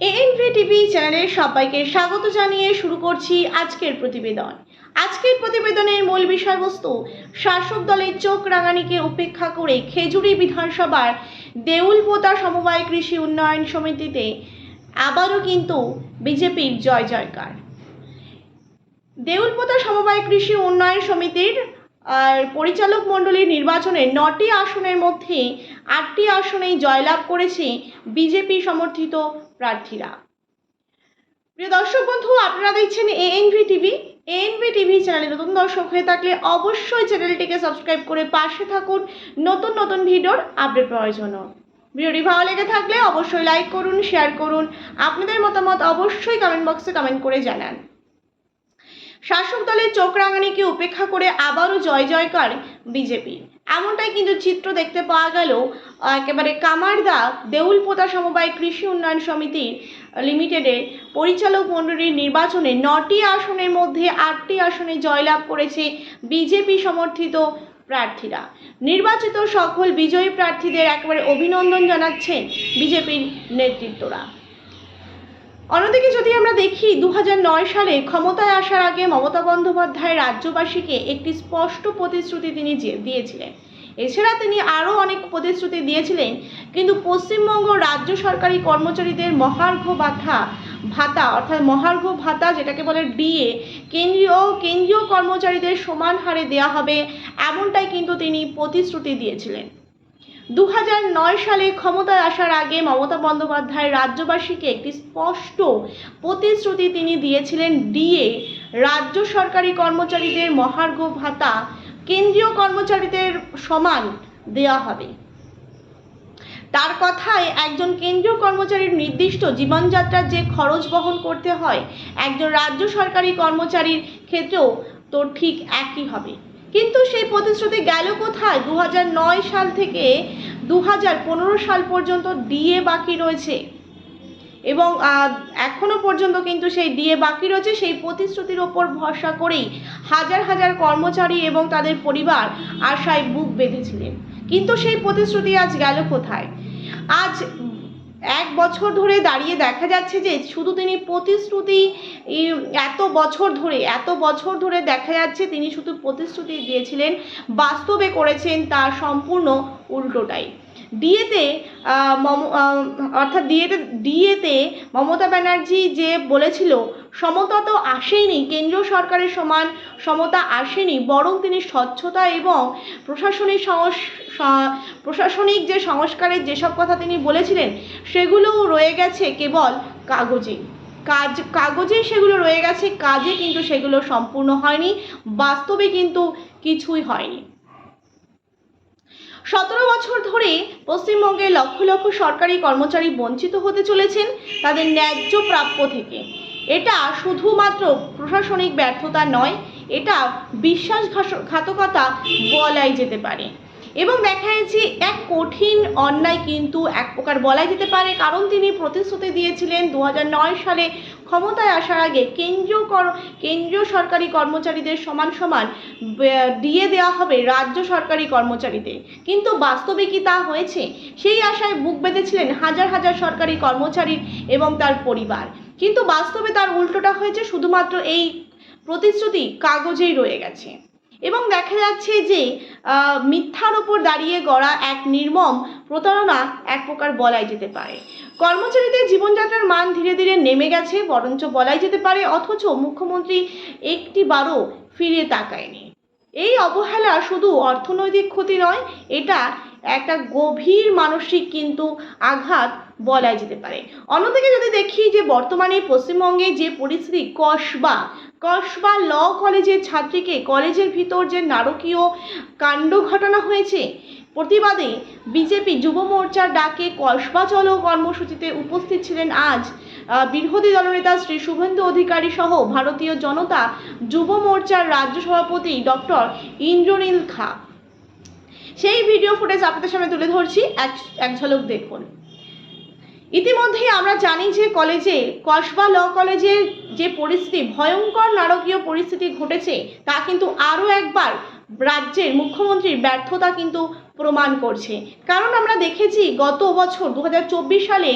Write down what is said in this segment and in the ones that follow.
ANV TV চ্যানেলের সবাইকে স্বাগত জানিয়ে শুরু করছি আজকের প্রতিবেদন। আজকের প্রতিবেদনের মূল বিষয়বস্তু, শাসক দলের চোখ রাঙানিকে উপেক্ষা করে খেজুরি বিধানসভার দেউলপোতা সমবায় কৃষি উন্নয়ন সমিতিতে আবারও কিন্তু বিজেপির জয় জয়কার। দেউলপোতা সমবায় কৃষি উন্নয়ন সমিতির আর পরিচালক মণ্ডলীর নির্বাচনে নটি আসনের মধ্যে আটটি আসনেই জয়লাভ করেছে বিজেপি সমর্থিত প্রার্থীরা। প্রিয় দর্শক বন্ধু, আপনারা দেখছেন এএনভি টিভি এএনভি টিভি চ্যানেলে নতুন দর্শক হয়ে থাকলে অবশ্যই চ্যানেলটিকে সাবস্ক্রাইব করে পাশে থাকুন। নতুন নতুন ভিডিওর আপডেট পাওয়ার জন্য। ভিডিওটি ভালো লেগে থাকলে অবশ্যই লাইক করুন, শেয়ার করুন। আপনাদের মতামত অবশ্যই কমেন্ট বক্সে কমেন্ট করে জানান। শাসক দলের চোখ রাঙানিকে উপেক্ষা করে আবারও জয় জয়কার বিজেপি। এমনটাই কিন্তু চিত্র দেখতে পাওয়া গেল, একেবারে কামারদা দেউলপোতা সমবায় কৃষি উন্নয়ন সমিতির লিমিটেডের পরিচালক মণ্ডলীর নির্বাচনে নটি আসনের মধ্যে আটটি আসনে জয়লাভ করেছে বিজেপি সমর্থিত প্রার্থীরা। নির্বাচিত সকল বিজয়ী প্রার্থীদের একেবারে অভিনন্দন জানাচ্ছেন বিজেপির নেতৃত্বরা। অন্যদিকে যদি আমরা দেখি দু হাজার নয় সালে ক্ষমতায় আসার আগে মমতা বন্দ্যোপাধ্যায় রাজ্যবাসীকে একটি স্পষ্ট প্রতিশ্রুতি তিনি দিয়েছিলেন। এছাড়া তিনি আরও অনেক প্রতিশ্রুতি দিয়েছিলেন, কিন্তু পশ্চিমবঙ্গ রাজ্য সরকারি কর্মচারীদের মহার্ঘ ভাতা ভাতা, অর্থাৎ মহার্ঘ ভাতা যেটাকে বলে ডিএ, কেন্দ্রীয় কেন্দ্রীয় কর্মচারীদের সমান হারে দেওয়া হবে, এমনটাই কিন্তু তিনি প্রতিশ্রুতি দিয়েছিলেন। দু সালে ক্ষমতায় আসার আগে মমতা বন্দ্যোপাধ্যায় রাজ্যবাসীকে একটি স্পষ্ট প্রতিশ্রুতি তিনি দিয়েছিলেন ডিএ, রাজ্য সরকারি কর্মচারীদের মহার্ঘ ভাতা, কেন্দ্রীয় কর্মচারীদের সমান দেওয়া হবে। তার কথায় একজন কেন্দ্রীয় কর্মচারীর নির্দিষ্ট জীবনযাত্রার যে খরচ বহন করতে হয়, একজন রাজ্য সরকারি কর্মচারীর ক্ষেত্রেও তো ঠিক একই হবে। কিন্তু সেই প্রতিশ্রুতি গেল কোথায়? দু সাল থেকে দু হাজার পনেরো সাল পর্যন্ত ডিএ বাকি রয়েছে। এবং আহ, এখনও পর্যন্ত কিন্তু সেই ডিএ বাকি রয়েছে সেই প্রতিশ্রুতির ওপর ভরসা করেই হাজার হাজার কর্মচারী এবং তাদের পরিবার আশায় বুক বেঁধেছিলেন। কিন্তু সেই প্রতিশ্রুতি আজ গেল কোথায়? আজ এক বছর ধরে দাঁড়িয়ে দেখা যাচ্ছে যে শুধু তিনি প্রতিশ্রুতি এত বছর ধরে, এত বছর ধরে দেখা যাচ্ছে তিনি শুধু প্রতিশ্রুতি দিয়েছিলেন, বাস্তবে করেছেন তার সম্পূর্ণ উল্টোটাই। ডিএতে মম অর্থাৎ ডিএতে ডিএতে মমতা ব্যানার্জি যে বলেছিল, সমতা তো আসেনি, কেন্দ্রীয় সরকারের সমান সমতা আসেনি, বরং তিনি স্বচ্ছতা এবং প্রশাসনিক প্রশাসনিক যে সংস্কারের যেসব কথা তিনি বলেছিলেন সেগুলোও রয়ে গেছে কেবল কাগজে। কাজ, কাগজে সেগুলো রয়ে গেছে, কাজে কিন্তু সেগুলো সম্পূর্ণ হয়নি, বাস্তবে কিন্তু কিছুই হয়নি। সতেরো বছর ধরে পশ্চিমবঙ্গের লক্ষ লক্ষ সরকারি কর্মচারী বঞ্চিত হতে চলেছেন তাদের ন্যায্য প্রাপ্য থেকে। এটা শুধুমাত্র প্রশাসনিক ব্যর্থতা নয়, এটা বিশ্বাসঘাতকতা বলাই যেতে পারে। এবং দেখা যাচ্ছে এক কঠিন অন্যায় কিন্তু এক প্রকার বলাই যেতে পারে। কারণ তিনি প্রতিশ্রুতি দিয়েছিলেন দু হাজার নয় সালে ক্ষমতায় আসার আগে কেন্দ্রীয় কর কেন্দ্রীয় সরকারি কর্মচারীদের সমান সমান দিয়ে দেওয়া হবে রাজ্য সরকারি কর্মচারীদের। কিন্তু বাস্তবে কি তা হয়েছে? সেই আশায় বুক বেঁধেছিলেন হাজার হাজার সরকারি কর্মচারী এবং তার পরিবার। কিন্তু বাস্তবে তার উল্টোটা হয়েছে শুধুমাত্র এই প্রতিশ্রুতি কাগজেই রয়ে গেছে। এবং দেখা যাচ্ছে যে মিথ্যার ওপর দাঁড়িয়ে গড়া এক নির্মম প্রতারণা এক প্রকার বলাই যেতে পারে। কর্মচারীদের জীবনযাত্রার মান ধীরে ধীরে নেমে গেছে, বরঞ্চ বলাই যেতে পারে, অথচ মুখ্যমন্ত্রী একটি বারও ফিরে তাকায়নি। এই অবহেলা শুধু অর্থনৈতিক ক্ষতি নয়, এটা একটা গভীর মানসিক কিন্তু আঘাত বলাই যেতে পারে। অন্যদিকে যদি দেখি যে বর্তমানে পশ্চিমবঙ্গে যে পরিস্থিতি, কসবা কসবা ল কলেজের ছাত্রীকে কলেজের ভিতর যে নারকীয় কাণ্ড ঘটনা হয়েছে, প্রতিবাদে বিজেপি যুব মোর্চার ডাকে কসবা চলো কর্মসূচিতে উপস্থিত ছিলেন আজ বিরোধী দলনেতা শ্রী শুভেন্দু অধিকারী সহ ভারতীয় জনতা যুব মোর্চার রাজ্য সভাপতি ডক্টর ইন্দ্রনীল খা। সেই ভিডিও ফুটেজ আপনাদের সামনে তুলে ধরছি। এক এক ঝলক দেখুন। ইতিমধ্যেই আমরা জানি যে কলেজে, কসবা ল কলেজের যে পরিস্থিতি, ভয়ঙ্কর নারকীয় পরিস্থিতি ঘটেছে, তা কিন্তু আরও একবার রাজ্যের মুখ্যমন্ত্রীর ব্যর্থতা কিন্তু প্রমাণ করছে। কারণ আমরা দেখেছি গত বছর দু হাজার চব্বিশ সালে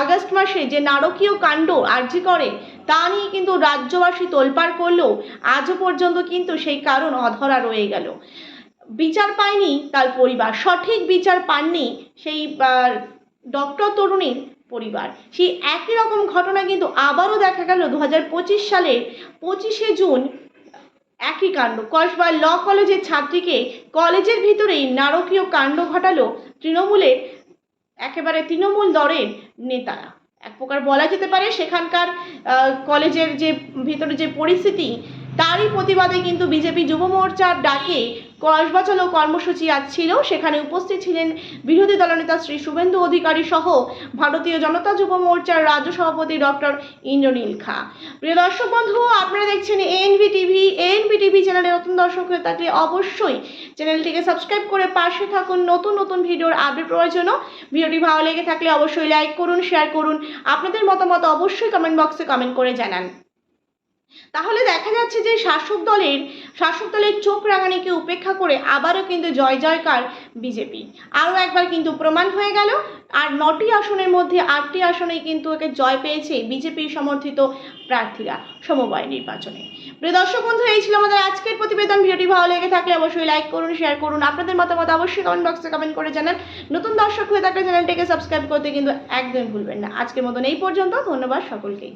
আগস্ট মাসে যে নারকীয় কাণ্ড আর্জি করে, তা নিয়ে কিন্তু রাজ্যবাসী তোলপাড় করলেও আজও পর্যন্ত কিন্তু সেই কারণ অধরা রয়ে গেল। বিচার পায়নি তার পরিবার, সঠিক বিচার পাননি সেই ডক্টর তরুণীর পরিবার। সেই একই রকম ঘটনা কিন্তু আবারও দেখা গেল দু হাজার পঁচিশ জুন, একই কাণ্ড। কসবা ল কলেজের ছাত্রীকে কলেজের ভিতরেই নারকীয় কাণ্ড ঘটালো তৃণমূলের, একেবারে তৃণমূল দলের নেতারা। এক প্রকার বলা যেতে পারে সেখানকার কলেজের যে, ভিতরে যে পরিস্থিতি তারই প্রতিবাদে কিন্তু বিজেপি যুব মোর্চার ডাকে কসবা চলো কর্মসূচি আজ ছিল। সেখানে উপস্থিত ছিলেন বিরোধী দলনেতা শ্রী শুভেন্দু অধিকারী সহ ভারতীয় জনতা যুব মোর্চার রাজ্য সভাপতি ডক্টর ইন্দ্রনীল খা। প্রিয় দর্শক বন্ধু, আপনারা দেখছেন এনভি টিভি এনভি টিভি চ্যানেলের নতুন দর্শক হয়ে থাকলে অবশ্যই চ্যানেলটিকে সাবস্ক্রাইব করে পাশে থাকুন। নতুন নতুন ভিডিওর আপডেট পাওয়ার জন্য ভিডিওটি ভালো লেগে থাকলে অবশ্যই লাইক করুন, শেয়ার করুন। আপনাদের মতামত অবশ্যই কমেন্ট বক্সে কমেন্ট করে জানান। তাহলে দেখা যাচ্ছে যে শাসক দলের শাসক দলের চোখ রাঙানিকে উপেক্ষা করে আবারও কিন্তু জয় জয়কার বিজেপি। আরও একবার কিন্তু প্রমাণ হয়ে গেল, আর নটি আসনের মধ্যে আটটি আসনেই কিন্তু একে জয় পেয়েছে বিজেপির সমর্থিত প্রার্থীরা সমবায় নির্বাচনে। প্রিয় দর্শক বন্ধু, এই ছিল আমাদের আজকের প্রতিবেদন। ভিডিওটি ভালো লেগে থাকলে অবশ্যই লাইক করুন শেয়ার করুন। আপনাদের মতামত অবশ্যই কমেন্ট বক্সে কমেন্ট করে জানান। নতুন দর্শক হয়ে থাকলে চ্যানেলটিকে সাবস্ক্রাইব করতে কিন্তু একদমই ভুলবেন না। আজকের মতন এই পর্যন্ত, ধন্যবাদ সকলকেই।